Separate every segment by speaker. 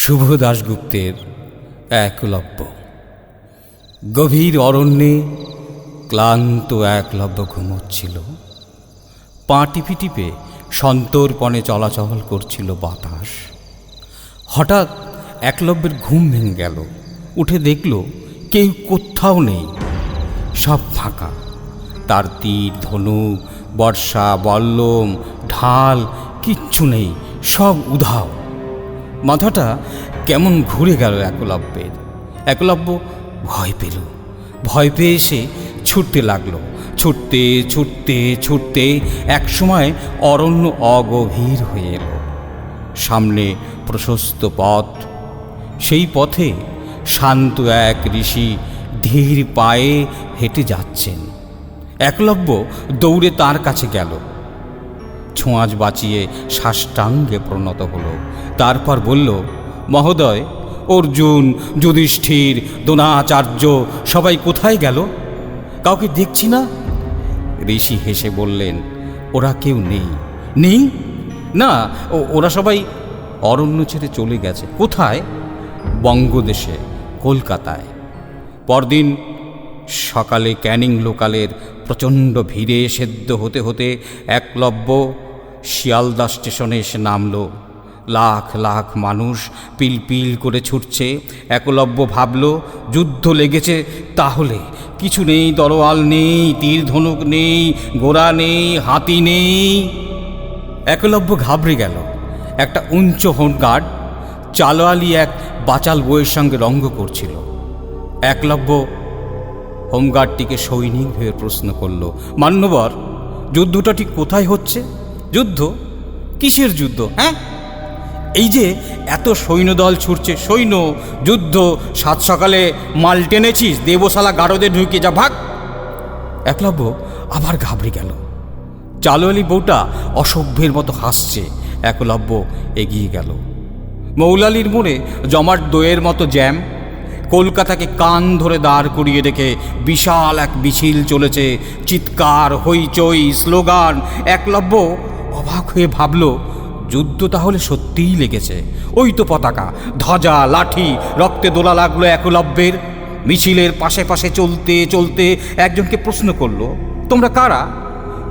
Speaker 1: শুভ দাশগুপ্তের একলব্য গভীর অরণ্যে ক্লান্ত একলব্য ঘুমোচ্ছিল পা টিপে টিপে সন্তর্পণে চলাচল করছিল বাতাস। হঠাৎ একলব্যের ঘুম ভেঙে গেল। উঠে দেখল কেউ কোথাও নেই। সব ফাঁকা। তার তীর ধনুক বর্ষা, বল্লম, ঢাল, কিচ্ছু নেই। সব উধাও। মাথাটা কেমন ঘুরে গেল একলব্যের। একলব্য ভয় পেল। ভয় পেয়ে এসে ছুটতে লাগল। ছুটতে ছুটতে ছুটতে একসময় অরণ্য অগভীর হয়ে এলো। সামনে প্রশস্ত পথ। সেই পথে শান্ত এক ঋষি ধীর পায়ে হেঁটে যাচ্ছেন। একলব্য দৌড়ে তার কাছে গেল। ছোঁয়াচ বাঁচিয়ে সাষ্টাঙ্গে প্রণত হল। তারপর বলল, মহোদয়, অর্জুন, যুধিষ্ঠির, দ্রোণাচার্য, সবাই কোথায় গেল? কাউকে দেখছি না? ঋষি হেসে বললেন, ওরা কেউ নেই। নেই? না ওরা সবাই অরণ্য ছেড়ে চলে গেছে। কোথায়? বঙ্গদেশে, কলকাতায়। পরদিন সকালে ক্যানিং লোকালের প্রচণ্ড ভিড়ে সেদ্ধ হতে হতে একলব্য শিয়ালদা স্টেশনে এসে নামল। লাখ লাখ মানুষ পিল পিল করে ছুটছে। একলব্য ভাবল, যুদ্ধ লেগেছে, তাহলে কিছু নেই, তরোয়াল নেই, তীর ধনুক নেই গোড়া নেই, হাতি নেই। একলব্য ঘাবড়ে গেল। একটা উঞ্চ হোমগার্ড চালোয়ালি এক বাচাল বইয়ের সঙ্গে রঙ্গ করছিল। একলব্য হোমগার্ডটিকে সৈনিক ভেবে প্রশ্ন করল, মান্যবর, যুদ্ধটা ঠিক কোথায় হচ্ছে? যুদ্ধ? কিসের যুদ্ধ হ্যাঁ? এই যে এত সৈন্যদল ছুটছে, সৈন্য, যুদ্ধ, সাত সকালে মাল টেনেছিস, দেবশালা গারদে ঢুকে যা, ভাগ! একলব্য আবার ঘাবড়ে গেল। চালোয়ালি বউটা অসভ্যের মতো হাসছে। একলব্য এগিয়ে গেল। মৌলালির মোড়ে জমাট দইয়ের মতো জ্যাম কলকাতাকে কান ধরে দাঁড় করিয়ে রেখে বিশাল এক মিছিল চলেছে। চিৎকার, হইচই, স্লোগান, একলব্য অবাক হয়ে ভাবল, যুদ্ধ তাহলে সত্যিই লেগেছে। ওই তো পতাকা, ধ্বজা, লাঠি, রক্তে দোলা লাগল একলব্যের। মিছিলের পাশে পাশে চলতে চলতে একজনকে প্রশ্ন করল, তোমরা কারা?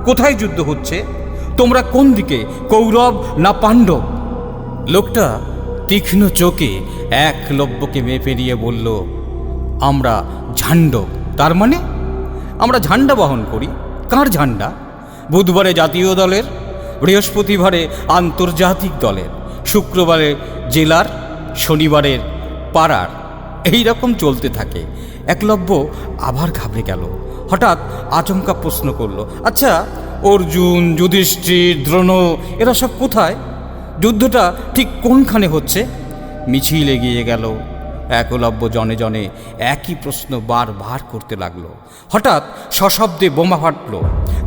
Speaker 1: কোথায় যুদ্ধ হচ্ছে? তোমরা কোন দিকে, কৌরব না পাণ্ডব? লোকটা তীক্ষ্ণ চোখে এক লব্যকে মেপে নিয়ে বলল, আমরা ঝান্ডব তার মানে? আমরা ঝান্ডা বহন করি। কার ঝান্ডা বুধবারে জাতীয় দলের, বৃহস্পতিবারে আন্তর্জাতিক দলের, শুক্রবারে জেলার শনিবারের পাড়ার। এই রকম চলতে থাকে। একলব্য আবার ঘাবড়ে গেল। হঠাৎ আচমকা প্রশ্ন করল আচ্ছা অর্জুন, যুধিষ্ঠির, দ্রোণ, এরা সব কোথায়? যুদ্ধটা ঠিক কোনখানে হচ্ছে? মিছিল এগিয়ে গেল। একলব্য জনে জনে একই প্রশ্ন বারবার করতে লাগল। হঠাৎ সশব্দে বোমা ফাটল।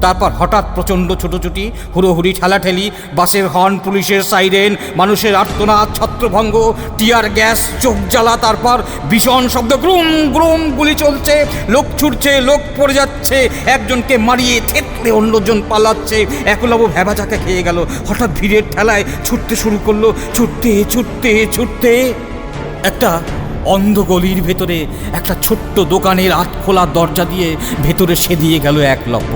Speaker 1: তারপর হঠাৎ প্রচণ্ড ছুটোছুটি, হুড়োহুড়ি, ঠেলাঠেলি, বাসের হর্ন, পুলিশের সাইরেন, মানুষের আর্তনাদ, ছত্রভঙ্গ, টিয়ার গ্যাস, চোখ জ্বালা, তারপর ভীষণ শব্দ, গ্রুম গ্রুম, গুলি চলছে, লোক ছুটছে, লোক পড়ে যাচ্ছে, একজনকে মারিয়ে থেতলে অন্যজন পালাচ্ছে। একলাবু ভেবাচাকে খেয়ে গেল। হঠাৎ ভিড়ের ঠেলায় ছুটতে শুরু করল। ছুটতে ছুটতে ছুটতে একটা অন্ধ গলির ভেতরে একটা ছোট্ট দোকানের আট খোলা দরজা দিয়ে ভেতরে সে দিয়ে গেল একলব্য।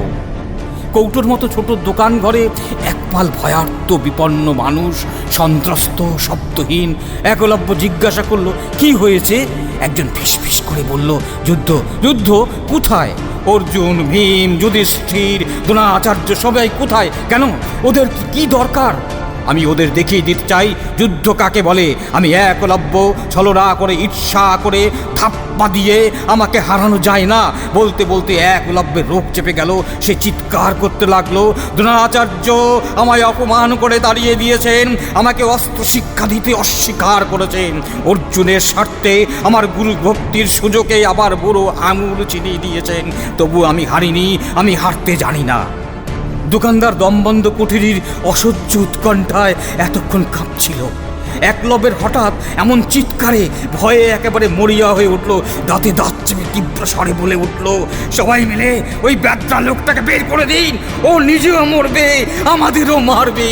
Speaker 1: কৌটোর মতো ছোট দোকান ঘরে একপাল ভয়ার্ত বিপন্ন মানুষ, সন্ত্রস্ত, শব্দহীন, একলব্য জিজ্ঞাসা করল, কি হয়েছে? একজন ফিস ফিস করে বলল, যুদ্ধ যুদ্ধ, কোথায়? অর্জুন, ভীম, যুধিষ্ঠির আচার্য সবাই কোথায়? কেন? ওদের কি দরকার? আমি ওদের দেখিয়ে দিতে চাই। যুদ্ধ কাকে বলে? আমি একলব্য ছলনা করে, ঈর্ষা করে ধাপ্পা দিয়ে আমাকে হারানো যায় না। বলতে বলতে একলব্যের রোগ চেপে গেল, সে চিৎকার করতে লাগল। দ্রোণাচার্য আমায় অপমান করে দাঁড়িয়ে দিয়েছেন, আমাকে অস্ত্র শিক্ষা দিতে অস্বীকার করেছেন। অর্জুনের স্বার্থে আমার গুরু ভক্তির সুযোগে আবার বুড়ো আঙুল চিনিয়ে দিয়েছেন। তবু আমি হারিনি, আমি হারতে জানি না। দোকানদার দমবন্ধ কুঠিরির অসহ্য উৎকণ্ঠায় এতক্ষণ কাঁপছিল। একলবের হঠাৎ এমন চিৎকারে ভয়ে একেবারে মরিয়া হয়ে উঠল, দাঁতে দাঁত চেপে তীব্র স্বরে বলে উঠল, সবাই মিলে ওই ব্যাত্রা লোকটাকে বের করে দিন, ও নিজেও মরবে, আমাদেরও মারবে।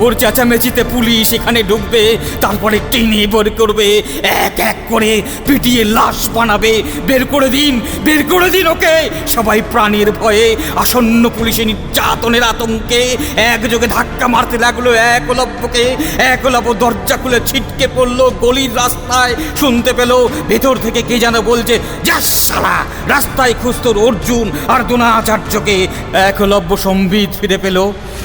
Speaker 1: ওর চেঁচামেচিতে পুলিশ এখানে ঢুকবে, তারপরে টেনে বের করবে, এক এক করে পিটিয়ে লাশ বানাবে। বের করে দিন, বের করে দিন ওকে। সবাই প্রাণীর ভয়ে আসন্ন পুলিশের নির্যাতনের আতঙ্কে একযোগে ধাক্কা মারতে লাগল একলব্যকে একলব্য দরজা খুলে ছিটকে পড়ল গলির রাস্তায়। শুনতে পেল ভেতর থেকে কে যেন বলছে যাস সালা রাস্তায় খুঁজতোর অর্জুন আর দ্রোণাচার্যকে একলব্য সম্বিত ফিরে পেল।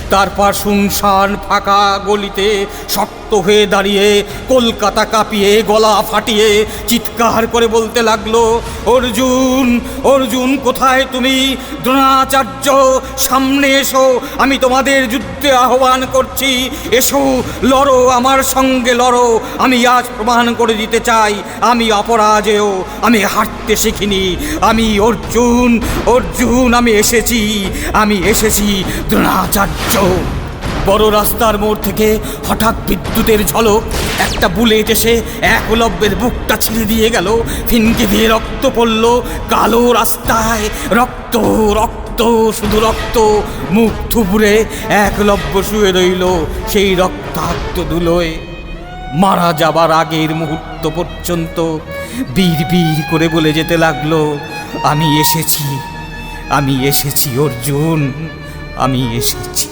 Speaker 1: তারপর শুনশান ফাঁকা গলিতে শক্ত হয়ে দাঁড়িয়ে কলকাতা কাঁপিয়ে, গলা ফাটিয়ে চিৎকার করে বলতে লাগল, অর্জুন অর্জুন, কোথায় তুমি? দ্রোণাচার্য, সামনে এসো, আমি তোমাদের যুদ্ধে আহ্বান করছি। এসো, লড়ো, আমার সঙ্গে লড়ো। আমি আজ প্রমাণ করে দিতে চাই, আমি অপরাজেয়, আমি হাঁটতে শিখিনি। আমি অর্জুন অর্জুন, আমি এসেছি আমি এসেছি দ্রোণাচার্য। বড় রাস্তার মোড় থেকে হঠাৎ বিদ্যুতের ঝলক, একটা বুলেট এসে একলব্যের বুকটা ছিঁড়ে দিয়ে গেল। ফিনকে দিয়ে রক্ত পড়ল কালো রাস্তায়। রক্ত রক্ত, শুধু রক্ত। মুখ থুবড়ে একলব্য শুয়ে রইল সেই রক্তাক্ত ধুলোয় মারা যাবার আগের মুহূর্ত পর্যন্ত বীর বীর করে বলে যেতে লাগল, আমি এসেছি আমি এসেছি অর্জুন, আমি এসেছি।